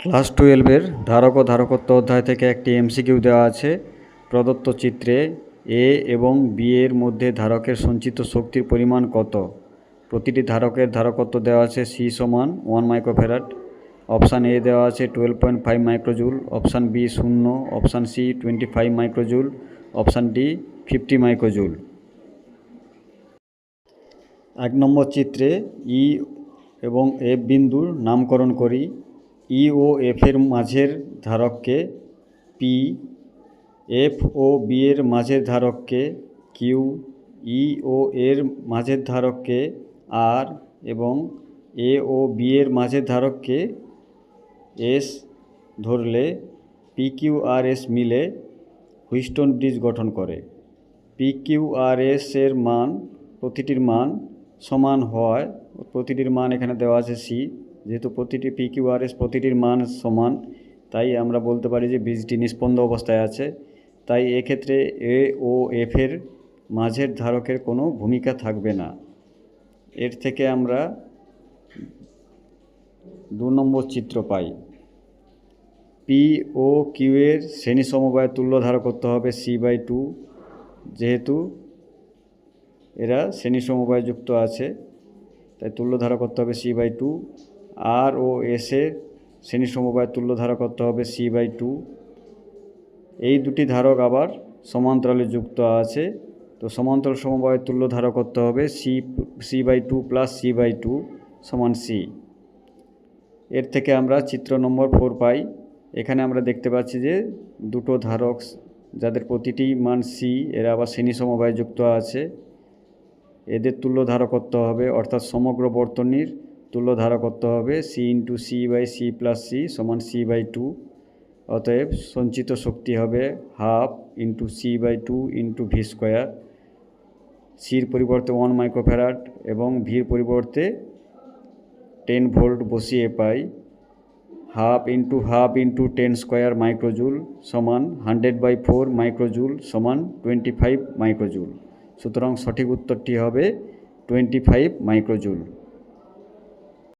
Class টুয়েলভের ধারক ও ধারকত্ব অধ্যায় থেকে একটি এমসিকিউ দেওয়া আছে। প্রদত্ত চিত্রে এ এবং বি এর মধ্যে ধারকের সঞ্চিত শক্তির পরিমাণ কত? প্রতিটি ধারকের ধারকত্ব দেওয়া আছে সি সমান ওয়ান মাইক্রোফেরাট অপশান এ দেওয়া আছে twelve point five microjoule. Option B শূন্য। Option C twenty five microjoule. Option D fifty microjoule. এক নম্বর চিত্রে ই এবং এফ বিন্দুর নামকরণ করি। ই ও এফের মাঝের ধারককে পি এফ ও বি এর মাঝের ধারককে কিউ ই ও এর মাঝের ধারককে আর এবং এ ও বি এর মাঝের ধারককে এস ধরলে পি কিউ আর এস মিলে হুইস্টন ব্রিজ গঠন করে। পি কিউ আর এস এর মান, প্রতিটির মান সমান হওয়ায়, প্রতিটির মান এখানে দেওয়া আছে সি। যেহেতু প্রতিটি পি কিউ আর এস প্রতিটির মান সমান, তাই আমরা বলতে পারি যে বীজটি নিষ্পন্দ অবস্থায় আছে। তাই এক্ষেত্রে এ ও এফের মাঝের ধারকের কোনো ভূমিকা থাকবে না। এর থেকে আমরা দু নম্বর চিত্র পাই। পি ও কিউ এর শ্রেণি সমবায় তুল্য ধারক করতে হবে সি বাই টু যেহেতু এরা শ্রেণি সমবায় যুক্ত আছে, তাই তুল্য ধারা করতে হবে সি বাই টু আর ও এস শ্রেণি সমবায় তুল্য ধারা করতে হবে সি বাই টু এই দুটি ধারক আবার সমান্তরালে যুক্ত আছে। তো সমান্তরাল সমবায় তুল্য ধারা করতে হবে C C by two plus C by two সমান সি এর থেকে আমরা চিত্র নম্বর ফোর পাই। এখানে আমরা দেখতে পাচ্ছি যে দুটো ধারক যাদের প্রতিটি মান সি এরা আবার শ্রেণি সমবায় যুক্ত আছে। এদের তুল্য ধারা করতে হবে, অর্থাৎ সমগ্র বর্তনীর তুল্য ধারা করতে হবে C into C by C plus C সমান সি বাই টু অতএব সঞ্চিত শক্তি হবে half into C by two into V square সির পরিবর্তে ওয়ান মাইক্রোফ্যারাড এবং ভির পরিবর্তে টেন ভোল্ট বসিয়ে পাই। Half into half into ten square microjoule সমান হান্ড্রেড বাই ফোর মাইক্রোজুল সমান টোয়েন্টি ফাইভ মাইক্রোজুল সুতরাং সঠিক উত্তরটি হবে টোয়েন্টি ফাইভ মাইক্রোজুল